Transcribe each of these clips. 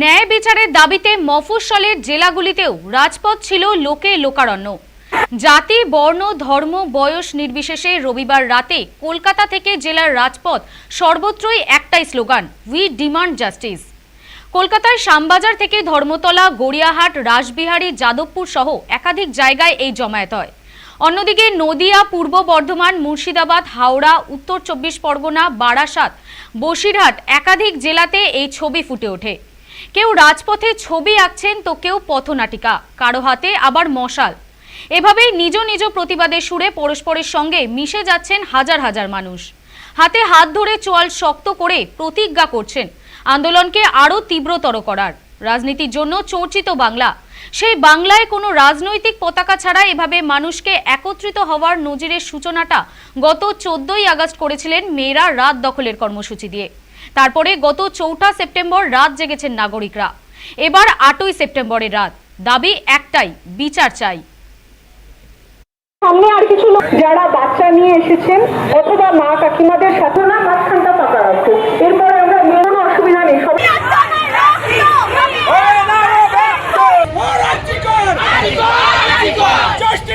ন্যায় বিচারের দাবিতে মফস্বলের জেলাগুলিতেও রাজপথ ছিল লোকে লোকারণ্য। জাতি, বর্ণ, ধর্ম, বয়স নির্বিশেষে রবিবার রাতে কলকাতা থেকে জেলার রাজপথ সর্বত্রই একটাই স্লোগান উই ডিমান্ড জাস্টিস কলকাতার শ্যামবাজার থেকে ধর্মতলা, গড়িয়াহাট, রাসবিহারী, যাদবপুর সহ একাধিক জায়গায় এই জমায়েত হয়। অন্যদিকে নদিয়া, পূর্ব বর্ধমান, মুর্শিদাবাদ, হাওড়া, উত্তর চব্বিশ পরগনা, বারাসাত, বসিরহাট একাধিক জেলাতে এই ছবি ফুটে ওঠে। কেউ রাজপথে ছবি আঁকছেন, তো কেউ পথনাটিকা। কারও হাতে আবার মশাল। এভাবেই নিজ নিজ প্রতিবাদের সুরে পরস্পরের সঙ্গে মিশে যাচ্ছেন হাজার হাজার মানুষ। হাতে হাত ধরে চোয়াল শক্ত করে প্রতিজ্ঞা করছেন। আন্দোলনকে আরও তীব্রতর করার। রাজনীতির জন্য চর্চিত বাংলা। সেই বাংলায় কোনো রাজনৈতিক পতাকা ছাড়া এভাবে মানুষকে একত্রিত হওয়ার নজিরের সূচনাটা গত চোদ্দই আগস্ট করেছিলেন মেয়েরা রাত দখলের কর্মসূচি দিয়ে। তারপরে গত চৌঠা সেপ্টেম্বর রাত জেগেছেন নাগরিকরা। এবার আটই সেপ্টেম্বরের রাত। দাবি একটাই, বিচার চাই। সামনে আর কিছু যারা বাচ্চা নিয়ে এসেছেন অথবা মা কাকিমাদের সাথে না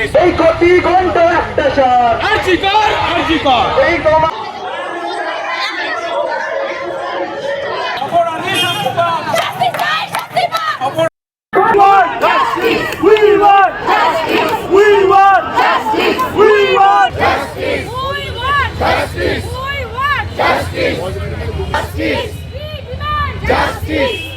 এই কোটি গন্ত একটা সর আর জি কর আর কর এই তোমার Justice! Justice! Justice!